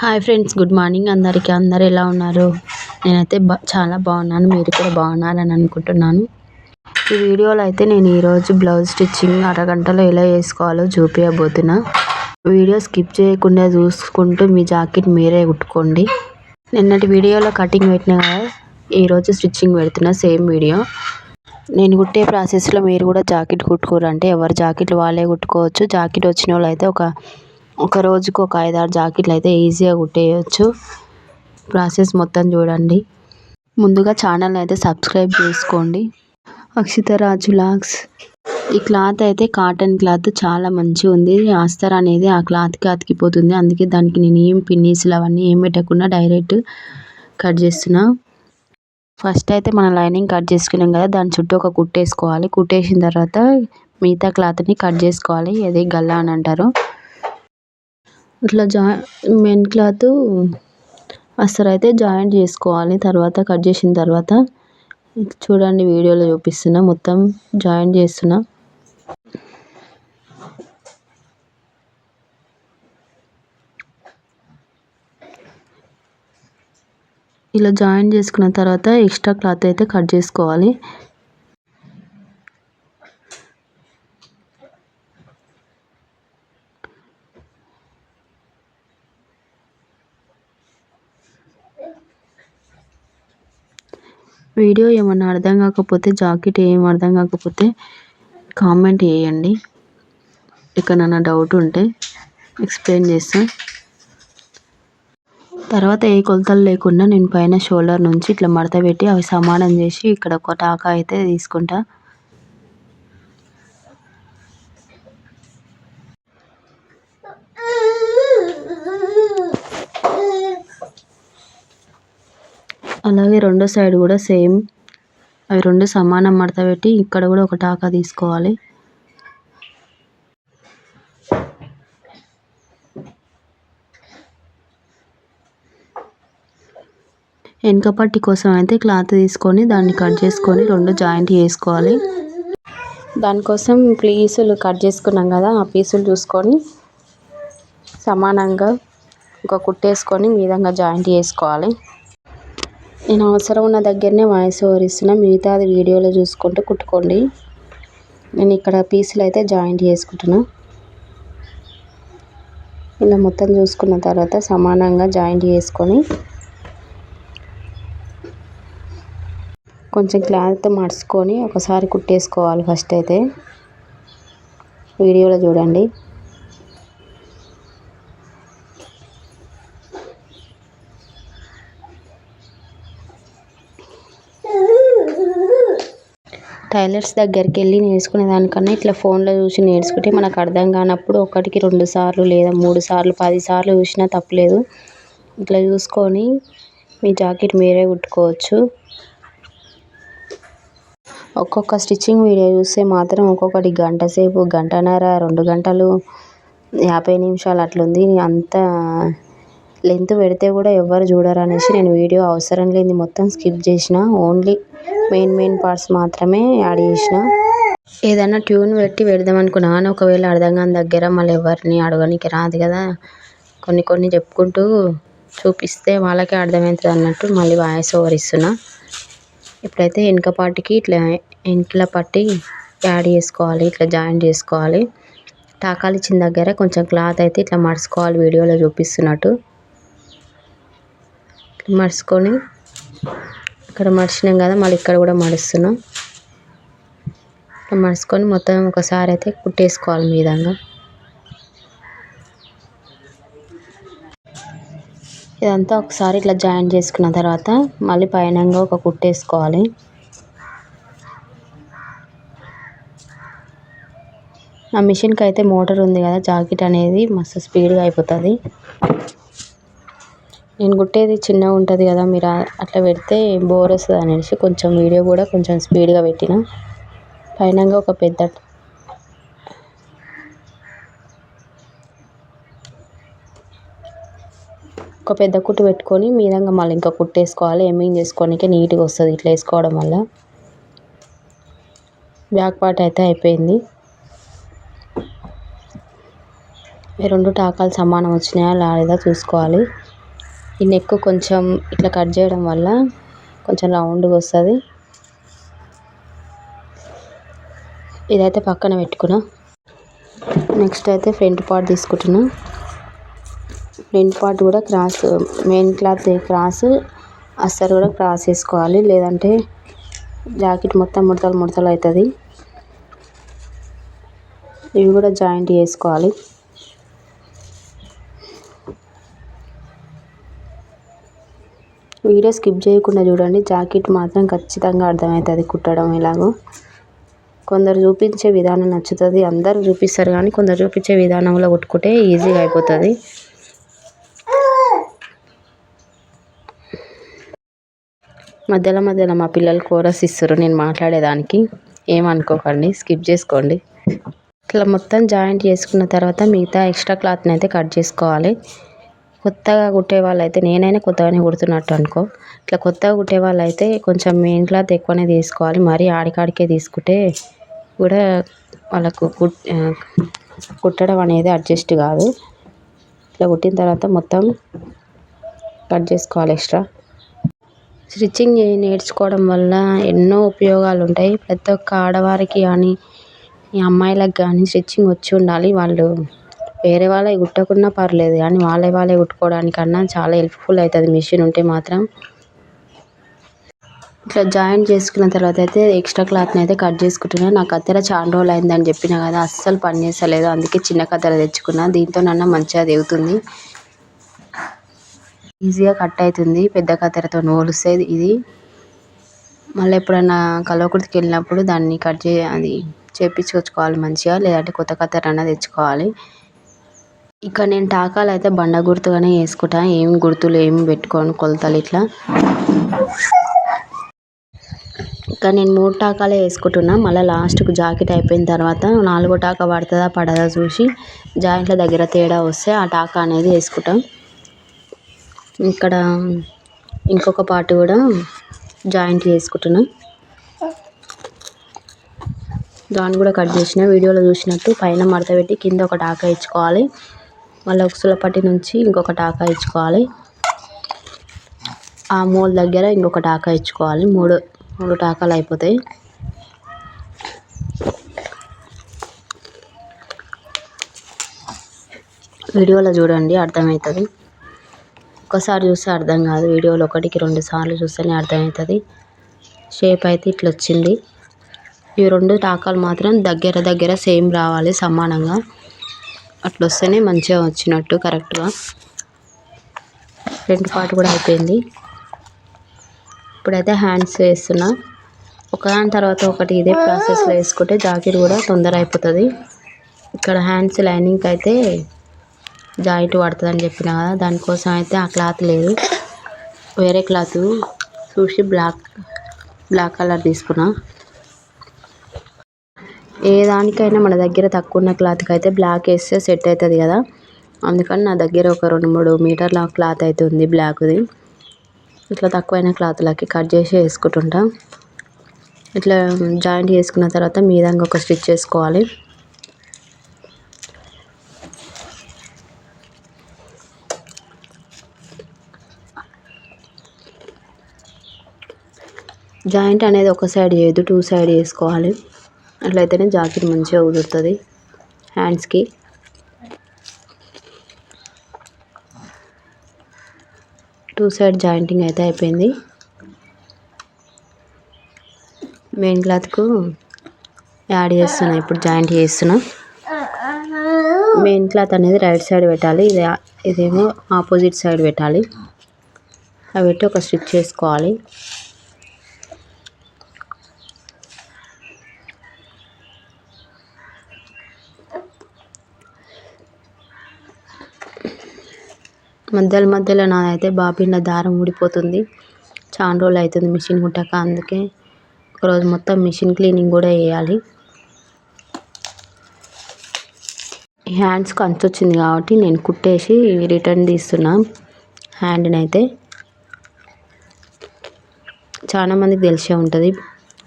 Hi friends good morning. అందరికీ అందరు ఎలా ఉన్నారు? నేనైతే బా చాలా బాగున్నాను. మీరు కూడా బాగున్నారని అనుకుంటున్నాను. ఈ వీడియోలో అయితే నేను ఈరోజు బ్లౌజ్ స్టిచ్చింగ్ అరగంటలో ఎలా వేసుకోవాలో చూపించబోతున్నా వీడియో స్కిప్ చేయకుండా చూసుకుంటూ మీ జాకెట్ మీరే కుట్టుకోండి. నిన్నటి వీడియోలో కటింగ్ పెట్టిన కదా ఈరోజు స్టిచ్చింగ్ పెడుతున్నా సేమ్ వీడియో. నేను కుట్టే ప్రాసెస్లో మీరు కూడా జాకెట్ కుట్టుకోరంటే ఎవరు జాకెట్లు వాళ్ళే కుట్టుకోవచ్చు. జాకెట్ వచ్చిన వాళ్ళు అయితే ఒక ఒక రోజుకు ఒక ఐదు ఆరు జాకెట్లు అయితే ఈజీగా కుట్టేయచ్చు. ప్రాసెస్ మొత్తం చూడండి. ముందుగా ఛానల్ అయితే సబ్స్క్రైబ్ చేసుకోండి. అక్షితరాజు లాక్స్. లాగ్స్ ఈ క్లాత్ అయితే కాటన్ క్లాత్ చాలా మంచిగా ఉంది. ఆస్తర్ అనేది ఆ క్లాత్కి అతికిపోతుంది. అందుకే దానికి నేను ఏం పిన్నీసులు అవన్నీ ఏం పెట్టకుండా డైరెక్ట్ కట్ చేస్తున్నా. ఫస్ట్ అయితే మనం లైనింగ్ కట్ చేసుకున్నాం కదా దాని చుట్టూ ఒక కుట్టేసుకోవాలి. కుట్టేసిన తర్వాత మిగతా క్లాత్ని కట్ చేసుకోవాలి. అది గల్లా అని అంటారు. ఇట్లా జా మెయిన్ క్లాత్ అస్సలు అయితే జాయింట్ చేసుకోవాలి. తర్వాత కట్ చేసిన తర్వాత చూడండి వీడియోలో చూపిస్తున్నా మొత్తం జాయింట్ చేస్తున్నా. ఇలా జాయిన్ చేసుకున్న తర్వాత ఎక్స్ట్రా క్లాత్ అయితే కట్ చేసుకోవాలి. వీడియో ఏమన్నా అర్థం కాకపోతే జాకెట్ ఏం అర్థం కాకపోతే కామెంట్ చేయండి. ఎక్కడన్నా డౌట్ ఉంటే ఎక్స్ప్లెయిన్ చేస్తాను తర్వాత ఏ కొలతలు లేకుండా నేను పైన షోల్డర్ నుంచి ఇట్లా మడత పెట్టి అవి సమానం చేసి ఇక్కడ ఒక టాకా అయితే తీసుకుంటా. అలాగే రెండో సైడ్ కూడా సేమ్ అవి రెండు సమానం మడత పెట్టి ఇక్కడ కూడా ఒక టాకా తీసుకోవాలి. వెనక పట్టి కోసం అయితే క్లాత్ తీసుకొని దాన్ని కట్ చేసుకొని రెండు జాయింట్ చేసుకోవాలి. దానికోసం పీసులు కట్ చేసుకున్నాం కదా ఆ పీసులు చూసుకొని సమానంగా ఒక కుట్టేసుకొని విధంగా జాయింట్ చేసుకోవాలి. నేను అవసరం ఉన్న దగ్గరనే వాయిస్ ఓవర్ ఇస్తున్నా. మిగతాది వీడియోలో చూసుకుంటూ కుట్టుకోండి. నేను ఇక్కడ పీసులు అయితే జాయింట్ చేసుకుంటున్నా. ఇలా మొత్తం చూసుకున్న తర్వాత సమానంగా జాయింట్ చేసుకొని కొంచెం క్లాత్ మడుచుకొని ఒకసారి కుట్టేసుకోవాలి ఫస్ట్ అయితే. వీడియోలో చూడండి. టైలర్స్ దగ్గరికి వెళ్ళి నేర్చుకునే దానికన్నా ఇట్లా ఫోన్లో చూసి నేర్చుకుంటే మనకు అర్థం కానప్పుడు ఒకటికి రెండు సార్లు లేదా మూడు సార్లు పది సార్లు చూసినా తప్పలేదు. ఇట్లా చూసుకొని మీ జాకెట్ మీరే కుట్టుకోవచ్చు. ఒక్కొక్క స్టిచ్చింగ్ వీడియో చూస్తే మాత్రం ఒక్కొక్కటి గంట సేపు గంటన్నర రెండు గంటలు యాభై నిమిషాలు అట్లుంది. అంత లెంత్ పెడితే కూడా ఎవ్వరు చూడరు అనేసి నేను వీడియో అవసరం లేని మొత్తం స్కిప్ చేసిన. ఓన్లీ మెయిన్ మెయిన్ పార్ట్స్ మాత్రమే యాడ్ చేసిన. ఏదైనా ట్యూన్ పెట్టి పెడదాం అనుకున్నా కానీ ఒకవేళ అర్థం కాని దగ్గర మళ్ళీ ఎవరిని అడగడానికి రాదు కదా. కొన్ని కొన్ని చెప్పుకుంటూ చూపిస్తే వాళ్ళకే అర్థమవుతుంది అన్నట్టు మళ్ళీ వాయిస్ ఓవర్ ఇస్తున్నా. ఇప్పుడైతే వెనక పాటికి ఇట్లా వెనకల పట్టి యాడ్ చేసుకోవాలి ఇట్లా జాయిన్ చేసుకోవాలి. టాకాలు ఇచ్చిన దగ్గర కొంచెం క్లాత్ అయితే ఇట్లా మడుచుకోవాలి వీడియోలో చూపిస్తున్నట్టు. మడుచుకొని ఇక్కడ మడిచినాం కదా మళ్ళీ ఇక్కడ కూడా మడుస్తున్నాం. ఇట్లా మడుచుకొని మొత్తం ఒకసారి అయితే కుట్టేసుకోవాలి ఈ విధంగా ఇదంతా ఒకసారి ఇట్లా జాయిన్ చేసుకున్న తర్వాత మళ్ళీ పైనంగా ఒక కుట్టేసుకోవాలి. ఆ మిషన్కి అయితే మోటార్ ఉంది కదా జాకెట్ అనేది మస్తు స్పీడ్గా అయిపోతుంది. నేను కుట్టేది చిన్నగా ఉంటుంది కదా మీరు అట్లా పెడితే బోర్ వస్తుంది అనేసి కొంచెం వీడియో కూడా కొంచెం స్పీడ్గా పెట్టిన. పైనంగా ఒక పెద్ద ఒక పెద్ద కుట్టు పెట్టుకొని మీదంగా మళ్ళీ ఇంకా కుట్టేసుకోవాలి. ఎమ్మింగ్ చేసుకోనికే నీట్గా వస్తుంది ఇట్లా వేసుకోవడం వల్ల. బ్యాక్ పార్ట్ అయితే అయిపోయింది. ఈ రెండు టాకాలు సమానం వచ్చినాయా లేదా చూసుకోవాలి. ఈ నెక్ కొంచెం ఇట్లా కట్ చేయడం వల్ల కొంచెం రౌండ్గా వస్తుంది. ఇదైతే పక్కన పెట్టుకున్నా. నెక్స్ట్ అయితే ఫ్రంట్ పార్ట్ తీసుకుంటున్నా. ఫ్రంట్ పార్ట్ కూడా క్రాస్ మెయిన్ క్లాత్ క్రాస్ అస్సలు కూడా క్రాస్ వేసుకోవాలి లేదంటే జాకెట్ మొత్తం ముడతలు ముడతలు అవుతుంది. ఇవి కూడా జాయింట్ చేసుకోవాలి. వీడియో స్కిప్ చేయకుండా చూడండి. జాకెట్ మాత్రం ఖచ్చితంగా అర్థమవుతుంది కుట్టడం ఎలాగో కొందరు చూపించే విధానం నచ్చుతుంది. అందరూ చూపిస్తారు కానీ కొందరు చూపించే విధానంలో కుట్టుకుంటే ఈజీగా అయిపోతుంది. మధ్యలో మధ్యలో మా పిల్లలు కోరస్ ఇస్తారు నేను మాట్లాడేదానికి ఏమనుకోకండి. స్కిప్ చేసుకోండి. ఇట్లా మొత్తం జాయింట్ చేసుకున్న తర్వాత మిగతా ఎక్స్ట్రా క్లాత్ని అయితే కట్ చేసుకోవాలి. కొత్తగా కుట్టే వాళ్ళైతే నేనైనా కొత్తగానే కుడుతున్నట్టు అనుకో. ఇట్లా కొత్తగా కుట్టే వాళ్ళైతే కొంచెం మెయిన్ క్లాత్ ఎక్కువనే తీసుకోవాలి. మరీ ఆడికాడికే తీసుకుంటే కూడా వాళ్ళకు కుట్టడం అనేది అడ్జస్ట్ కాదు. ఇట్లా కుట్టిన తర్వాత మొత్తం కట్ చేసుకోవాలి ఎక్స్ట్రా. స్టిచ్చింగ్ నేర్చుకోవడం వల్ల ఎన్నో ఉపయోగాలు ఉంటాయి. ప్రతి ఒక్క ఆడవారికి కానీ ఈ అమ్మాయిలకు కానీ స్టిచ్చింగ్ వచ్చి ఉండాలి. వాళ్ళు వేరే వాళ్ళవి కుట్టకున్నా పర్లేదు కానీ వాళ్ళవి వాళ్ళే కుట్టుకోవడానికన్నా చాలా హెల్ప్ఫుల్ అవుతుంది మిషన్ ఉంటే మాత్రం. ఇట్లా జాయిన్ చేసుకున్న తర్వాత అయితే ఎక్స్ట్రా క్లాత్ని అయితే కట్ చేసుకుంటున్నా. నా కత్తెర చాలా రోజులు అయిందని చెప్పిన కదా అస్సలు పని చేస్తలేదు. అందుకే చిన్న కత్తెర తెచ్చుకున్నా. దీంతో నన్న మంచిగా దిగుతుంది ఈజీగా కట్ అవుతుంది. పెద్ద కత్తెరతో పోలిస్తే ఇది. మళ్ళీ ఎప్పుడన్నా కల్వకుర్తికి వెళ్ళినప్పుడు దాన్ని కట్ చే అది చేపించుకొచ్చుకోవాలి మంచిగా లేదంటే కొత్త కత్తెర అన్న తెచ్చుకోవాలి. ఇక్కడ నేను టాకాలు అయితే బండ గుర్తుగానే వేసుకుంటా. ఏం గుర్తులు ఏమి పెట్టుకోను కొలతలు ఇట్లా. ఇక్కడ నేను మూడు టాకాలే వేసుకుంటున్నా. మళ్ళీ లాస్ట్కు జాకెట్ అయిపోయిన తర్వాత నాలుగో టాకా పడుతుందా పడదా చూసి జాయింట్ల దగ్గర తేడా వస్తే ఆ టాకా అనేది వేసుకుంటాం. ఇక్కడ ఇంకొక పార్ట్ కూడా జాయింట్ చేసుకుంటున్నా దాన్ని కూడా కట్ చేసిన. వీడియోలో చూసినట్టు పైన మడత పెట్టి కింద ఒక టాకా ఇచ్చుకోవాలి. మళ్ళీ ఒక పట్టి నుంచి ఇంకొక టాకా ఇచ్చుకోవాలి ఆ మూల దగ్గర ఇంకొక టాకా ఇచ్చుకోవాలి మూడు మూడు టాకాలు అయిపోతాయి. వీడియోలో చూడండి అర్థమవుతుంది. ఒకసారి చూస్తే అర్థం కాదు. వీడియోలో ఒకటికి రెండు సార్లు చూస్తేనే అర్థమవుతుంది. షేప్ అయితే ఇట్లా వచ్చింది. ఈ రెండు టాకాలు మాత్రం దగ్గర దగ్గర సేమ్ రావాలి సమానంగా. అట్లా వస్తేనే మంచిగా వచ్చినట్టు కరెక్ట్గా. ఫ్రంట్ పార్ట్ కూడా అయిపోయింది. ఇప్పుడైతే హ్యాండ్స్ వేస్తున్నా. ఒకదాని తర్వాత ఒకటి ఇదే ప్రాసెస్లో వేసుకుంటే జాకెట్ కూడా తొందర అయిపోతుంది. ఇక్కడ హ్యాండ్స్ లైనింగ్కి అయితే జాయింట్ పడుతుంది అని చెప్పిన కదా దానికోసం అయితే ఆ క్లాత్ లేదు. వేరే క్లాత్ చూసి బ్లాక్ బ్లాక్ కలర్ తీసుకున్నా. ఏ దానికైనా మన దగ్గర తక్కువ ఉన్న క్లాత్కి అయితే బ్లాక్ వేస్తే సెట్ అవుతుంది కదా. అందుకని నా దగ్గర ఒక రెండు మూడు మీటర్ల క్లాత్ అయితే ఉంది బ్లాక్ది. ఇట్లా తక్కువైన క్లాత్లకి కట్ చేసి వేసుకుంటుంటా. ఇట్లా జాయింట్ చేసుకున్న తర్వాత మీదంగా ఒక స్టిచ్ చేసుకోవాలి. జాయింట్ అనేది ఒక సైడ్ చేయదు టూ సైడ్ చేసుకోవాలి. అట్లయితేనే జాకెట్ మంచిగా కుదురుతుంది. హ్యాండ్స్కి టూ సైడ్ జాయింటింగ్ అయితే అయిపోయింది. మెయిన్ క్లాత్కు యాడ్ చేస్తున్నా ఇప్పుడు జాయింట్ చేస్తున్నా. మెయిన్ క్లాత్ అనేది రైట్ సైడ్ పెట్టాలి. ఇది ఇదేమో ఆపోజిట్ సైడ్ పెట్టాలి. అవి పెట్టి ఒక స్టిచ్ చేసుకోవాలి. మధ్యలో మధ్యలో నాదైతే బాబిన్ల దారం ఊడిపోతుంది. చాలా రోజులు అవుతుంది మిషన్ కుట్టాక అందుకే ఒకరోజు మొత్తం మిషన్ క్లీనింగ్ కూడా వేయాలి హ్యాండ్స్కి కంచు వచ్చింది కాబట్టి నేను కుట్టేసి రిటర్న్ తీస్తున్నా హ్యాండ్ని అయితే చాలా మందికి తెలిసే ఉంటుంది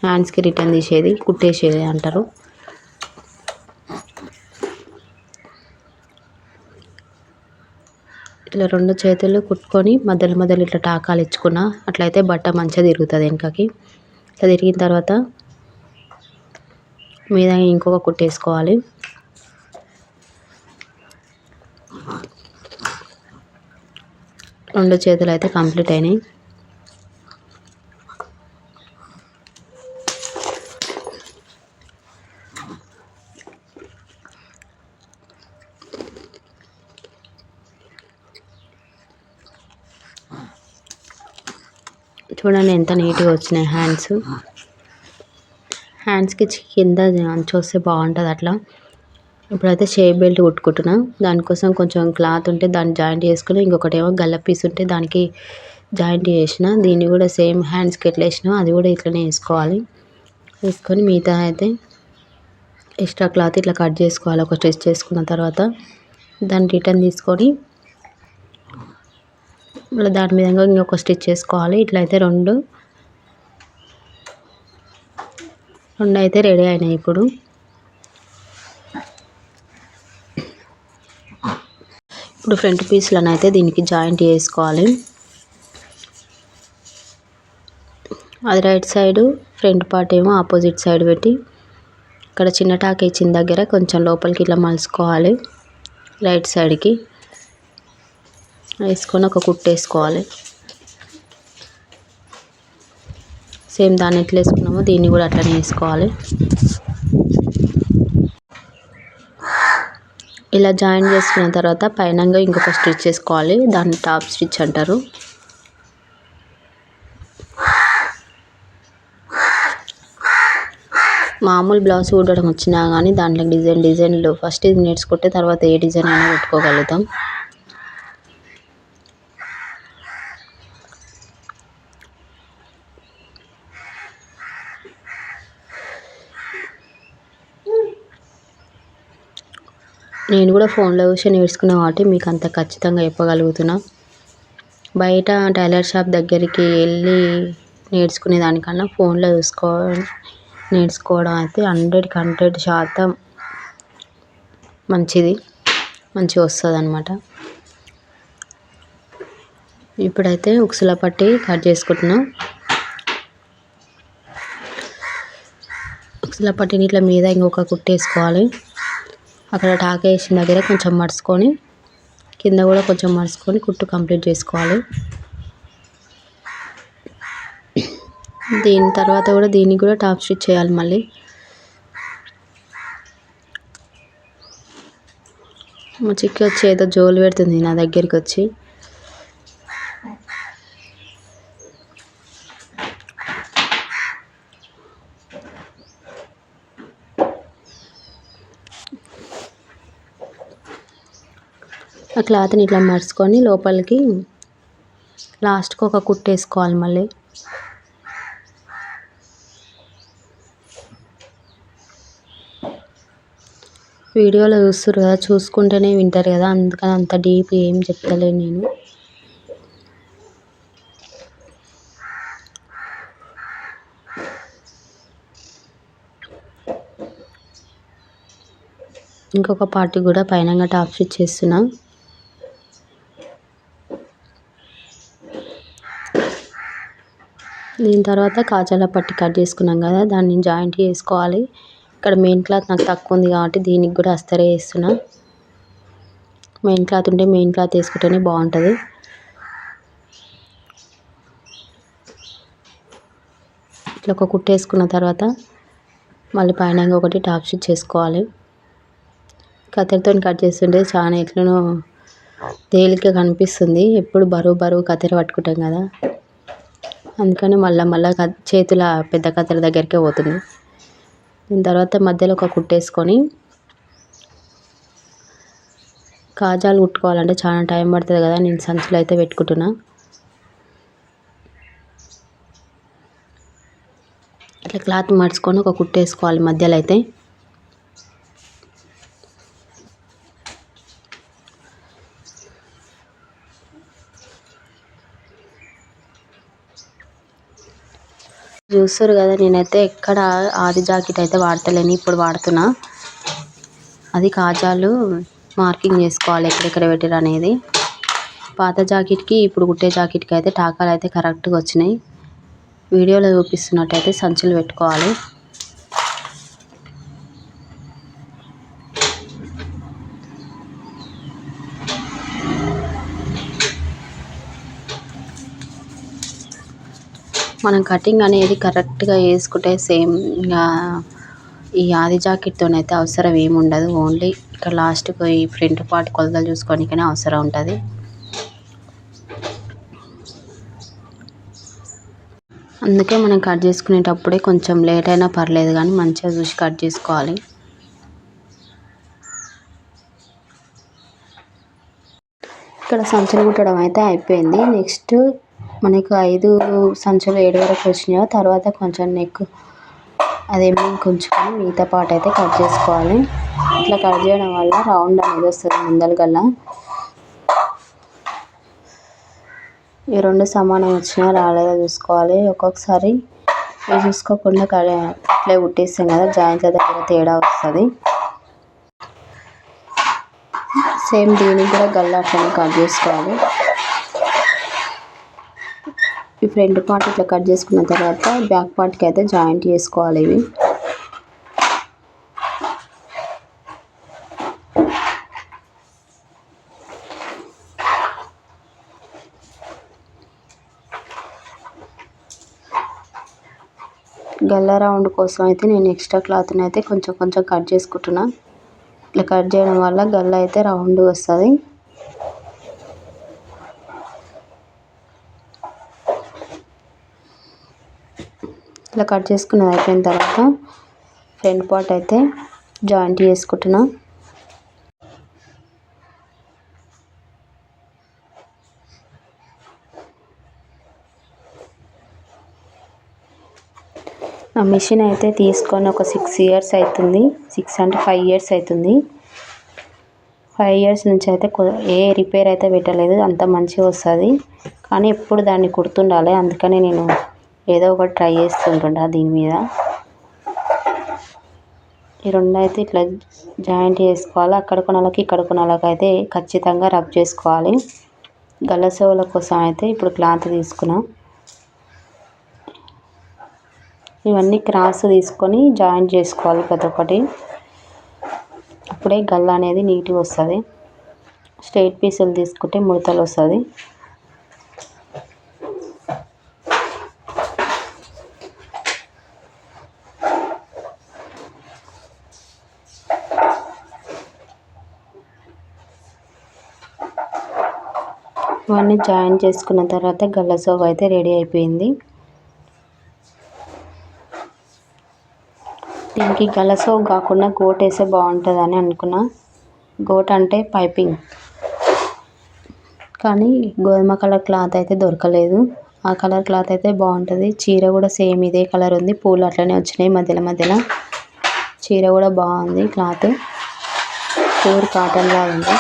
హ్యాండ్స్కి రిటర్న్ తీసేది కుట్టేసేది అంటారు. ఇట్లా రెండు చేతులు కుట్టుకొని మధ్యలో మధ్యలో ఇట్లా టాకాలు ఇచ్చుకున్న అట్లయితే బట్ట మంచిగా తిరుగుతుంది వెనకకి. ఇట్లా తిరిగిన తర్వాత మీద ఇంకొక కుట్టేసుకోవాలి. రెండు చేతులు అయితే కంప్లీట్ అయినాయి. చూడండి ఎంత నీట్గా వచ్చినాయి హ్యాండ్స్. హ్యాండ్స్కి కింద చూస్తే వస్తే బాగుంటుంది అట్లా. ఇప్పుడైతే షేప్ బెల్ట్ కుట్టుకుంటున్నా. దానికోసం కొంచెం క్లాత్ ఉంటే దాన్ని జాయింట్ చేసుకుని ఇంకొకటేమో గల్ల పీస్ ఉంటే దానికి జాయింట్ చేసిన. దీన్ని కూడా సేమ్ హ్యాండ్స్కి ఎట్లా వేసినా అది కూడా ఇట్లనే వేసుకోవాలి. వేసుకొని మిగతా అయితే ఎక్స్ట్రా క్లాత్ ఇట్లా కట్ చేసుకోవాలి. ఒక స్టిచ్ చేసుకున్న తర్వాత దాన్ని రిటర్న్ తీసుకొని మళ్ళీ దాని మీద ఇంకొక స్టిచ్ చేసుకోవాలి. ఇట్లయితే రెండు. రెండు అయితే రెడీ అయినాయి ఇప్పుడు. ఇప్పుడు ఫ్రంట్ పీస్లను అయితే దీనికి జాయింట్ చేసుకోవాలి. అది రైట్ సైడు ఫ్రంట్ పార్ట్ ఏమో ఆపోజిట్ సైడ్ పెట్టి ఇక్కడ చిన్న టాక్ ఇచ్చిన దగ్గర కొంచెం లోపలికి ఇట్లా మలుసుకోవాలి రైట్ సైడ్కి. వేసుకొని ఒక కుట్టు వేసుకోవాలి. సేమ్ దాన్ని ఎట్లా వేసుకున్నామో దీన్ని కూడా అట్లనే వేసుకోవాలి. ఇలా జాయిన్ చేసుకున్న తర్వాత పైన ఇంకొక స్టిచ్ చేసుకోవాలి దాన్ని టాప్ స్టిచ్ అంటారు. మామూలు బ్లౌజ్ కుట్టడం వచ్చినా కానీ దాంట్లో డిజైన్ డిజైన్లు ఫస్ట్ ఇది నేర్చుకుంటే తర్వాత ఏ డిజైన్ అయినా పెట్టుకోగలుగుతాం. నేను కూడా ఫోన్లో చూసి నేర్చుకున్న కాబట్టి మీకు అంత ఖచ్చితంగా చెప్పగలుగుతున్నా. బయట టైలర్ షాప్ దగ్గరికి వెళ్ళి నేర్చుకునే దానికన్నా ఫోన్లో చూసుకో నేర్చుకోవడం అయితే హండ్రెడ్కి హండ్రెడ్ శాతం మంచిది మంచిగా వస్తుంది అనమాట ఇప్పుడైతే ఉక్సుల పట్టి కట్ చేసుకుంటున్నాం. ఉక్సుల పట్టిని ఇట్లా మీద ఇంకొక కుట్టేసుకోవాలి అక్కడ టాక్ వేసిన దగ్గర కొంచెం మడుచుకొని కింద కూడా కొంచెం మడుచుకొని కుట్టు కంప్లీట్ చేసుకోవాలి. దీని తర్వాత కూడా దీనికి కూడా టాప్ స్టిచ్ చేయాలి మళ్ళీ. మా చిక్కి వచ్చి ఏదో జోలు పెడుతుంది నా దగ్గరికి వచ్చి. ఆ క్లాత్ని ఇట్లా మడుచుకొని లోపలికి లాస్ట్కి ఒక కుట్టేసుకోవాలి మళ్ళీ. వీడియోలో చూస్తారు కదా చూసుకుంటేనే వింటారు కదా అందుకని అంత డీప్ ఏం చెప్తలేను నేను. ఇంకొక పార్టీ కూడా పైన టాప్ స్టిచ్ చేస్తున్నాం. దీని తర్వాత కాజాల పట్టి కట్ చేసుకున్నాం కదా దాన్ని జాయింట్ చేసుకోవాలి. ఇక్కడ మెయిన్ క్లాత్ నాకు తక్కువ ఉంది కాబట్టి దీనికి కూడా అస్తరే వేస్తున్నా. మెయిన్ క్లాత్ ఉంటే మెయిన్ క్లాత్ వేసుకుంటేనే బాగుంటుంది. ఇట్లా ఒక కుట్టు వేసుకున్న తర్వాత మళ్ళీ పైన ఇంకొకటి టాప్ స్టిచ్ చేసుకోవాలి. కత్తెరతో కట్ చేస్తుంటే చాలా ఎట్లనో తేలిక కనిపిస్తుంది. ఎప్పుడు బరువు బరువు కత్తెర పట్టుకుంటాం కదా. అందుకని మళ్ళీ మళ్ళీ చేతుల పెద్ద కత్తెర దగ్గరికే పోతుంది. దీని తర్వాత మధ్యలో ఒక కుట్టేసుకొని కాజాలు కుట్టుకోవాలంటే చాలా టైం పడుతుంది కదా నేను సంచులు అయితే పెట్టుకుంటున్నా. అట్లా క్లాత్ మడుచుకొని ఒక కుట్టేసుకోవాలి మధ్యలో అయితే. చూస్తారు కదా నేనైతే ఎక్కడ ఆది జాకెట్ అయితే వాడతలేను ఇప్పుడు వాడుతున్నా. అది కాజాలు మార్కింగ్ చేసుకోవాలి ఎక్కడెక్కడ పెట్టారు అనేది. పాత జాకెట్కి ఇప్పుడు కుట్టే జాకెట్కి అయితే టాకాలు అయితే కరెక్ట్గా వచ్చినాయి. వీడియోలో చూపిస్తున్నట్టయితే సంచులు పెట్టుకోవాలి. మనం కటింగ్ అనేది కరెక్ట్గా వేసుకుంటే సేమ్ ఇంకా ఈ ఆది జాకెట్తోనైతే అవసరం ఏమి ఉండదు. ఓన్లీ ఇక్కడ లాస్ట్కి ఈ ఫ్రంట్ పార్ట్ కొలతలు చూసుకోనికనే అవసరం ఉంటుంది. అందుకే మనం కట్ చేసుకునేటప్పుడే కొంచెం లేట్ అయినా పర్లేదు కానీ మంచిగా చూసి కట్ చేసుకోవాలి. ఇక్కడ సంచులు కుట్టడం అయితే అయిపోయింది. నెక్స్ట్ మనకు ఐదు సంచులు ఏడు వరకు వచ్చినాయో తర్వాత కొంచెం నెక్ అదేమి ఉంచుకొని మిగతా పార్ట్ అయితే కట్ చేసుకోవాలి. ఇట్లా కట్ చేయడం వల్ల రౌండ్ అనేది వస్తుంది ముందల కల్లా ఈ రెండు సమానం వచ్చినా రాలేదో చూసుకోవాలి. ఒక్కొక్కసారి ఇవి చూసుకోకుండా ఇట్లా కుట్టేస్తాం కదా జాయింట్ల దగ్గర తేడా వస్తుంది. సేమ్ దీనికి కూడా గల్లా అట్లనే కట్ చేసుకోవాలి. ఈ ఫ్రంట్ పార్ట్ ఇట్లా కట్ చేసుకున్న తర్వాత బ్యాక్ పార్ట్కి అయితే జాయింట్ చేసుకోవాలి ఇవి. గల్ల రౌండ్ కోసం అయితే నేను ఎక్స్ట్రా క్లాత్ని అయితే కొంచెం కొంచెం కట్ చేసుకుంటున్నా. ఇట్లా కట్ చేయడం వల్ల గల్ల అయితే రౌండ్ వస్తుంది. ఇలా కట్ చేసుకున్నది అయిపోయిన తర్వాత ఫ్రంట్ పార్ట్ అయితే జాయింట్ చేసుకుంటున్నా. ఆ మిషన్ అయితే తీసుకొని ఒక సిక్స్ ఇయర్స్ అవుతుంది. సిక్స్ అంటే ఫైవ్ ఇయర్స్ అవుతుంది. ఫైవ్ ఇయర్స్ నుంచి అయితే ఏ రిపేర్ అయితే పెట్టలేదు. అంత మంచిగా వస్తుంది. కానీ ఎప్పుడు దాన్ని కుడుతుండాలి అందుకని నేను ఏదో ఒకటి ట్రై చేస్తుంటుంటా దీని మీద. ఈ రెండు అయితే ఇట్లా జాయింట్ చేసుకోవాలి. అక్కడ కొనాలకి ఇక్కడ కొనాలకి అయితే ఖచ్చితంగా రబ్ చేసుకోవాలి. గల్లసేవల కోసం అయితే ఇప్పుడు క్లాత్ తీసుకున్నాం. ఇవన్నీ క్రాస్ తీసుకొని జాయింట్ చేసుకోవాలి ప్రతి ఒక్కటి. అప్పుడే గల్ల అనేది నీట్గా వస్తుంది. స్ట్రైట్ పీసులు తీసుకుంటే ముడతలు వస్తుంది. ఇవన్నీ జాయిన్ చేసుకున్న తర్వాత గల్ల సోవ్ అయితే రెడీ అయిపోయింది. దీనికి సోవ్ కాకుండా గోట్ వేస్తే బాగుంటుందని అని అనుకున్నా. గోట్ అంటే పైపింగ్. కానీ గోధుమ కలర్ క్లాత్ అయితే దొరకలేదు. ఆ కలర్ క్లాత్ అయితే బాగుంటుంది. చీర కూడా సేమ్ ఇదే కలర్ ఉంది. పూలు అట్లనే వచ్చినాయి మధ్యలో మధ్యలో. చీర కూడా బాగుంది క్లాత్. ప్యూర్ కాటన్ లాగా ఉంది.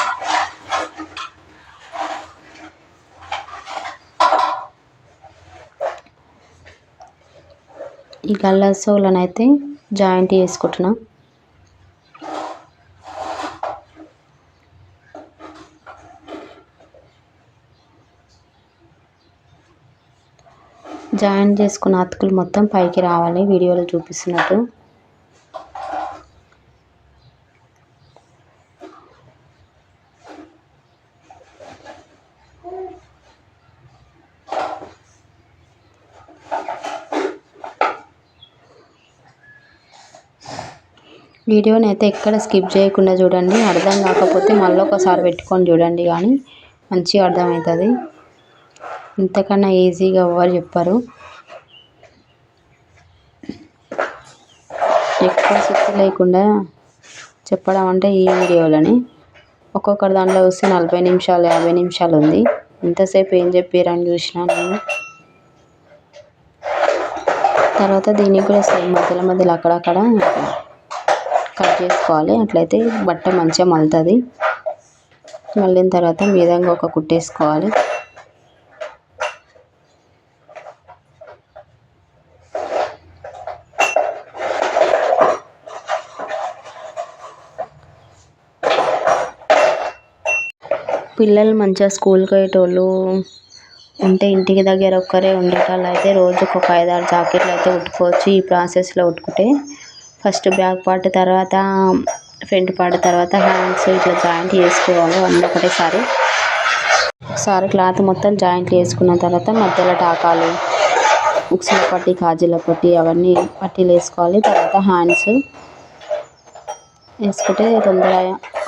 ఈ గల్ల అయితే జాయింట్ చేసుకుంటున్నా. జాయింట్ చేసుకున్న అతుకులు మొత్తం పైకి రావాలి వీడియోలో చూపిస్తున్నట్టు. వీడియోని అయితే ఎక్కడ స్కిప్ చేయకుండా చూడండి. అర్థం కాకపోతే మళ్ళీ ఒకసారి పెట్టుకొని చూడండి కానీ మంచిగా అర్థమవుతుంది. ఇంతకన్నా ఈజీగా ఎవరు చెప్పరు. ఎక్కువ శక్తి లేకుండా చెప్పడం అంటే ఈ వీడియోలని. ఒక్కొక్కటి దాంట్లో వస్తే నలభై నిమిషాలు యాభై నిమిషాలు ఉంది. ఇంతసేపు ఏం చెప్పారని చూసినా నేను. తర్వాత దీనికి కూడా సేమ్ మధ్యలో మధ్యలో అక్కడక్కడ కట్ చేసుకోవాలి. అట్లయితే బట్ట మంచిగా మలుతుంది. మళ్ళిన తర్వాత మీదంగా ఒక కుట్టేసుకోవాలి పిల్లలు మంచిగా స్కూల్కి పోయేటోళ్ళు ఉంటే ఇంటికి దగ్గర ఒక్కరే ఉండేటోళ్ళు అయితే రోజుకు ఒక ఐదారు జాకెట్లు అయితే ఉట్టుకోవచ్చు. ఈ ప్రాసెస్లో ఉట్టుకుంటే ఫస్ట్ బ్యాక్ పార్ట్ తర్వాత ఫ్రంట్ పార్ట్ తర్వాత హ్యాండ్స్ ఇట్లా జాయింట్ చేసుకోవాలి అన్నీ ఒకటేసారి. ఒకసారి క్లాత్ మొత్తం జాయింట్ చేసుకున్న తర్వాత మధ్యలో టాకాలు ఉక్సుల పట్టి కాజీల పట్టి అవన్నీ పట్టీలు వేసుకోవాలి. తర్వాత హ్యాండ్స్ వేసుకుంటే తొందరగా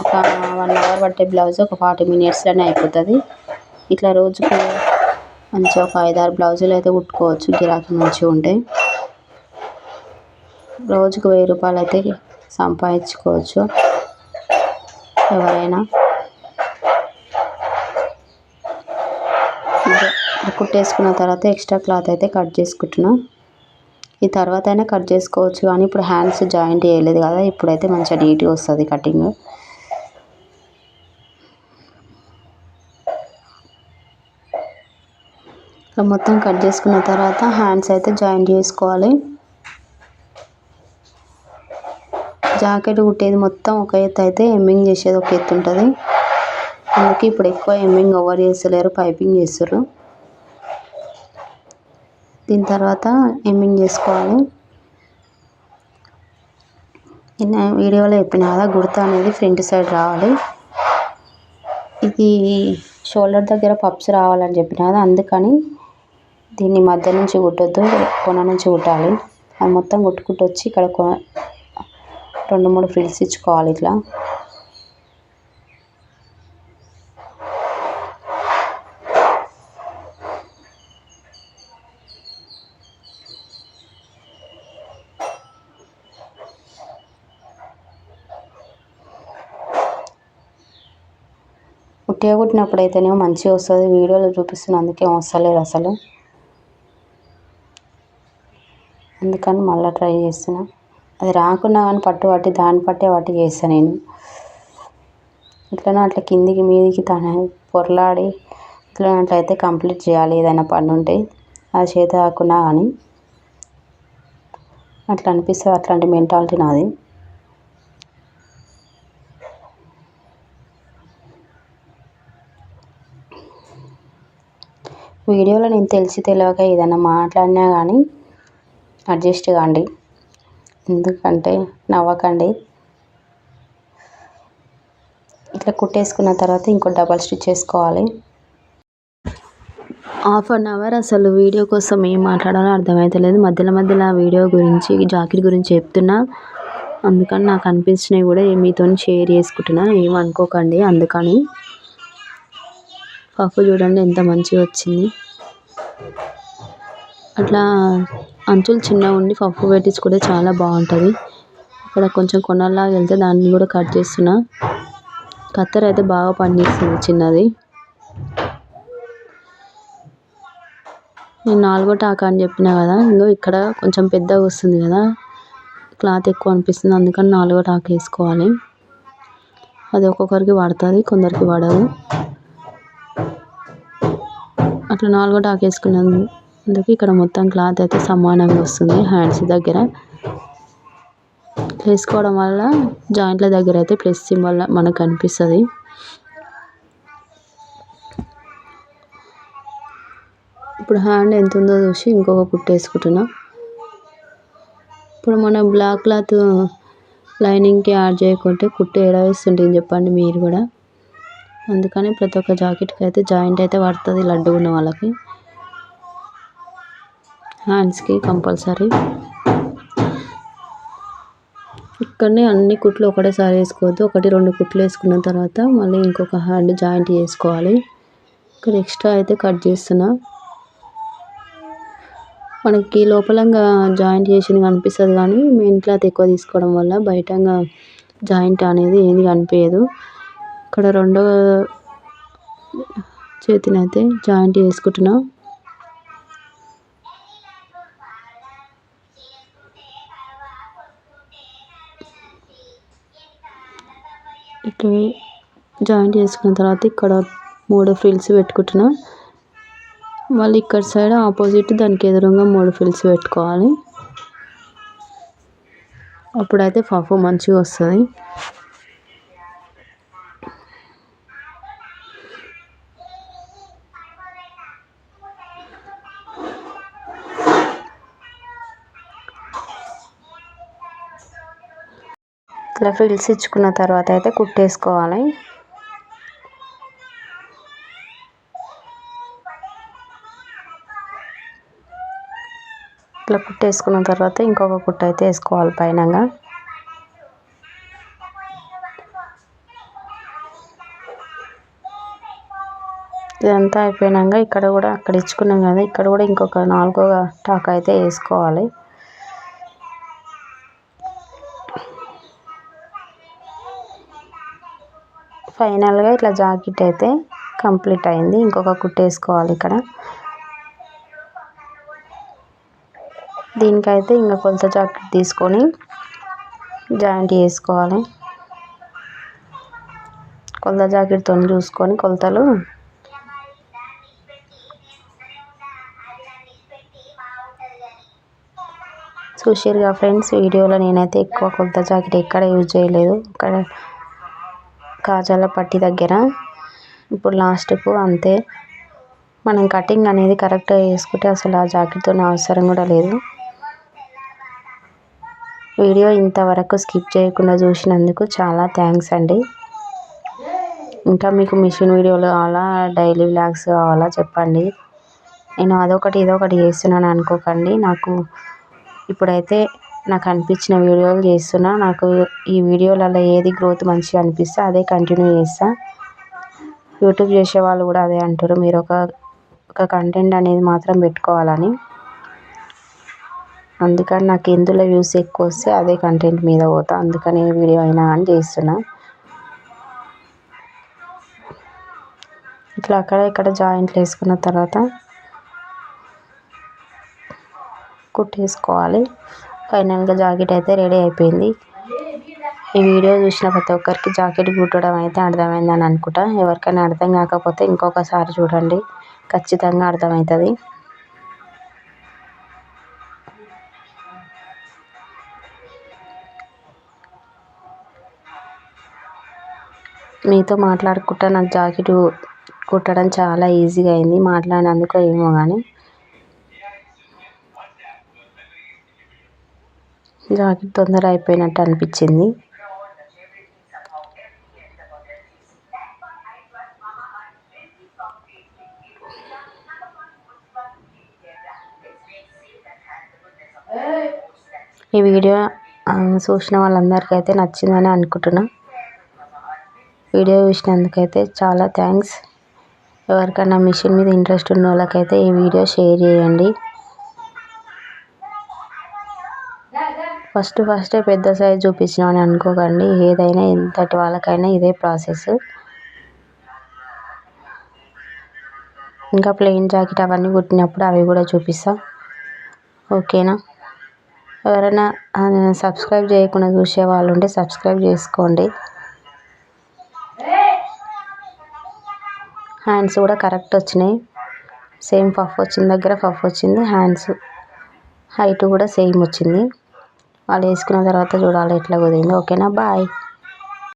ఒక వన్ అవర్ పట్టే బ్లౌజ్ ఒక ఫార్టీ మినిట్స్లోనే అయిపోతుంది. ఇట్లా రోజుకు మంచిగా ఒక ఐదారు బ్లౌజులు అయితే కుట్టుకోవచ్చు గిరాకీ మంచిగా ఉంటే. రోజుకు వెయ్యి రూపాయలు అయితే సంపాదించుకోవచ్చు. ఎవరైనా. కుట్టేసుకున్న తర్వాత ఎక్స్ట్రా క్లాత్ అయితే కట్ చేసుకుంటున్నాం. ఈ తర్వాత అయినా కట్ చేసుకోవచ్చు కానీ ఇప్పుడు హ్యాండ్స్ జాయింట్ చేయలేదు కదా ఇప్పుడైతే మంచిగా నీట్గా వస్తుంది కటింగ్. మొత్తం కట్ చేసుకున్న తర్వాత హ్యాండ్స్ అయితే జాయింట్ చేసుకోవాలి. జాకెట్ కుట్టేది మొత్తం ఒక ఎత్తు అయితే ఎమ్మింగ్ చేసేది ఒక ఎత్తు ఉంటుంది. అందుకే ఇప్పుడు ఎక్కువ ఎమ్మింగ్ ఓవర్ చేస్తలేరు పైపింగ్ చేస్తారు దీని తర్వాత ఎమ్మింగ్ చేసుకోవాలి. వీడియోలో చెప్పిన కదా గుర్త అనేది ఫ్రంట్ సైడ్ రావాలి. ఇది షోల్డర్ దగ్గర పప్స్ రావాలని చెప్పిన కదా అందుకని దీన్ని మధ్య నుంచి కుట్టొద్దు కొన నుంచి కుట్టాలి. అది మొత్తం కుట్టుకుంటూ వచ్చి ఇక్కడ రెండు మూడు ఫ్రిల్స్ ఇచ్చుకోవాలి ఇట్లా. ఉట్టిగా కుట్టినప్పుడు అయితేనేమో మంచిగా వస్తుంది. వీడియోలో చూపిస్తున్న అందుకే వస్తలేదు అసలు. అందుకని మళ్ళీ ట్రై చేస్తున్నాను అది రాకున్నా కానీ పట్టు పట్టి దాన్ని పట్టే పట్టి చేస్తాను నేను. ఇట్లనో అట్లా కిందికి మీదికి తన పొరలాడి ఇట్లా అట్లయితే కంప్లీట్ చేయాలి ఏదైనా పని ఉంటే. అది చేత కాకుండా కానీ అట్లా అనిపిస్తుంది అట్లాంటి మెంటాలిటీ నాది. వీడియోలో నేను తెలిసి తెలియక ఏదైనా మాట్లాడినా కానీ అడ్జస్ట్ కాండి. ఎందుకంటే నవ్వకండి. ఇట్లా కుట్టేసుకున్న తర్వాత ఇంకో డబల్ స్టిచ్ చేసుకోవాలి. హాఫ్ అన్ అవర్ అసలు వీడియో కోసం ఏం మాట్లాడాలో అర్థమవుతలేదు మధ్యలో మధ్యలో ఆ వీడియో గురించి జాకెట్ గురించి చెప్తున్నా. అందుకని నాకు అనిపించినవి కూడా మీతో షేర్ చేసుకుంటున్నా. ఏమనుకోకండి అందుకని. పప్పు చూడండి ఎంత మంచిగా వచ్చింది. అట్లా అంచులు చిన్నగా ఉండి పప్పు పెట్టించుకుంటే చాలా బాగుంటుంది. ఇక్కడ కొంచెం కొనల్లాగా వెళ్తే దాన్ని కూడా కట్ చేస్తున్నా. కత్తెర అయితే బాగా పనిచేస్తుంది చిన్నది. నేను నాలుగో టాకా అని చెప్పిన కదా ఇంకో ఇక్కడ కొంచెం పెద్దగా వస్తుంది కదా క్లాత్ ఎక్కువ అనిపిస్తుంది అందుకని నాలుగో టాక్ వేసుకోవాలి. అది ఒక్కొక్కరికి పడుతుంది కొందరికి పడదు. అట్లా నాలుగో టాక్ అందుకే ఇక్కడ మొత్తం క్లాత్ అయితే సమానంగా వస్తుంది హ్యాండ్స్ దగ్గర. వేసుకోవడం వల్ల జాయింట్ల దగ్గర అయితే ప్లస్ సింబల్ మనకు కనిపిస్తుంది. ఇప్పుడు హ్యాండ్ ఎంత ఉందో చూసి ఇంకొక కుట్టేసుకుంటున్నా ఇప్పుడు మనం బ్లాక్ క్లాత్ లైనింగ్కి యాడ్ చేయకుంటే కుట్టు ఏడ వేస్తుంటుంది చెప్పండి మీరు కూడా. అందుకని ప్రతి ఒక్క జాకెట్కి అయితే జాయింట్ అయితే పడుతుంది లడ్డు ఉన్న వాళ్ళకి. హ్యాండ్స్కి కంపల్సరీ ఇక్కడనే అన్ని కుట్లు ఒకటేసారి వేసుకోవద్దు. ఒకటి రెండు కుట్లు వేసుకున్న తర్వాత మళ్ళీ ఇంకొక హ్యాండ్ జాయింట్ చేసుకోవాలి. ఇక్కడ ఎక్స్ట్రా అయితే కట్ చేస్తున్నా. మనకి లోపలంగా జాయింట్ చేసింది కనిపిస్తుంది కానీ మెయిన్ క్లాత్ ఎక్కువ తీసుకోవడం వల్ల బయటంగా జాయింట్ అనేది ఏది కనిపించదు. ఇక్కడ రెండవ చేతినైతే జాయింట్ చేసుకుంటున్నాం. ఇట్లా జాయింట్ చేసుకున్న తర్వాత ఇక్కడ మూడు ఫ్రిల్స్ పెట్టుకుంటున్నా. మళ్ళీ ఇక్కడ సైడ్ ఆపోజిట్ దానికి ఎదురుగా మూడు ఫ్రిల్స్ పెట్టుకోవాలి. అప్పుడైతే పఫ్ మంచిగా వస్తుంది. ఇలా ఫ్రిల్స్ ఇచ్చుకున్న తర్వాత అయితే కుట్టేసుకోవాలి. ఇట్లా కుట్టేసుకున్న తర్వాత ఇంకొక కుట్ట అయితే వేసుకోవాలి పైనంగా. ఇదంతా అయిపోయినాక ఇక్కడ కూడా అక్కడ ఇచ్చుకున్నాం కదా ఇక్కడ కూడా ఇంకొక నాలుగో టాక్ అయితే వేసుకోవాలి. ఫైనల్గా ఇట్లా జాకెట్ అయితే కంప్లీట్ అయింది. ఇంకొక కుట్టేసుకోవాలి ఇక్కడ. దీనికైతే ఇంకా కొలత జాకెట్ తీసుకొని జాయింట్ చేసుకోవాలి. కొలత జాకెట్తో చూసుకొని కొలతలు. చూసారుగా ఫ్రెండ్స్ వీడియోలో నేనైతే ఎక్కువ కొలత జాకెట్ ఎక్కడ యూజ్ చేయలేదు. ఇక్కడ కాజాల పట్టి దగ్గర. ఇప్పుడు లాస్ట్కు అంతే. మనం కటింగ్ అనేది కరెక్ట్గా చేసుకుంటే అసలు ఆ జాకెట్తో అవసరం కూడా లేదు. వీడియో ఇంతవరకు స్కిప్ చేయకుండా చూసినందుకు చాలా థ్యాంక్స్ అండి. ఇంకా మీకు మిషన్ వీడియోలు కావాలా డైలీ వ్లాగ్స్ కావాలా చెప్పండి. నేను అదొకటి ఇదొకటి చేస్తున్నాను అనుకోకండి. నాకు ఇప్పుడైతే నాకు అనిపించిన వీడియోలు చేస్తున్నా. నాకు ఈ వీడియోలలో ఏది గ్రోత్ మంచిగా అనిపిస్తే అదే కంటిన్యూ చేస్తా. యూట్యూబ్ చేసే వాళ్ళు కూడా అదే అంటారు. మీరు ఒక ఒక కంటెంట్ అనేది మాత్రం పెట్టుకోవాలని. అందుకని నాకు ఎందులో వ్యూస్ ఎక్కువ వస్తే అదే కంటెంట్ మీద పోతా. అందుకని వీడియో అయినా అని చేస్తున్నా. ఇట్లా అక్కడ ఇక్కడ జాయింట్లు వేసుకున్న తర్వాత కుట్టేసుకోవాలి. ఫైనల్గా జాకెట్ అయితే రెడీ అయిపోయింది. ఈ వీడియో చూసిన ప్రతి ఒక్కరికి జాకెట్ కుట్టడం అయితే అర్థమైందని అనుకుంటా. ఎవరికైనా అర్థం కాకపోతే ఇంకొకసారి చూడండి. ఖచ్చితంగా అర్థమవుతుంది మీతో మాట్లాడుకుంటా నాకు జాకెట్ కుట్టడం చాలా ఈజీగా అయింది. మాట్లాడినందుకు ఏమో కానీ జాకెట్ తొందర అయిపోయినట్టు అనిపించింది. ఈ వీడియో చూసిన వాళ్ళందరికీ అయితే నచ్చిందని అనుకుంటున్నా. వీడియో చూసినందుకైతే చాలా థ్యాంక్స్. ఎవరికైనా మిషన్ మీద ఇంట్రెస్ట్ ఉన్న వాళ్ళకైతే ఈ వీడియో షేర్ చేయండి. ఫస్ట్ ఫస్టే పెద్ద సైజ్ చూపించిన అని అనుకోకండి. ఏదైనా ఎంతటి వాళ్ళకైనా ఇదే ప్రాసెస్. ఇంకా ప్లెయిన్ జాకెట్ అవన్నీ కుట్టినప్పుడు అవి కూడా చూపిస్తా. ఓకేనా? ఎవరైనా సబ్స్క్రైబ్ చేయకుండా చూసే వాళ్ళు ఉంటే సబ్స్క్రైబ్ చేసుకోండి. హ్యాండ్స్ కూడా కరెక్ట్ వచ్చినాయి. సేమ్ పఫ్ వచ్చిన దగ్గర పఫ్ వచ్చింది. హ్యాండ్స్ హైట్ కూడా సేమ్ వచ్చింది. వాళ్ళు వేసుకున్న తర్వాత చూడాలి ఎట్లా కుదిరింది. ఓకేనా? బాయ్.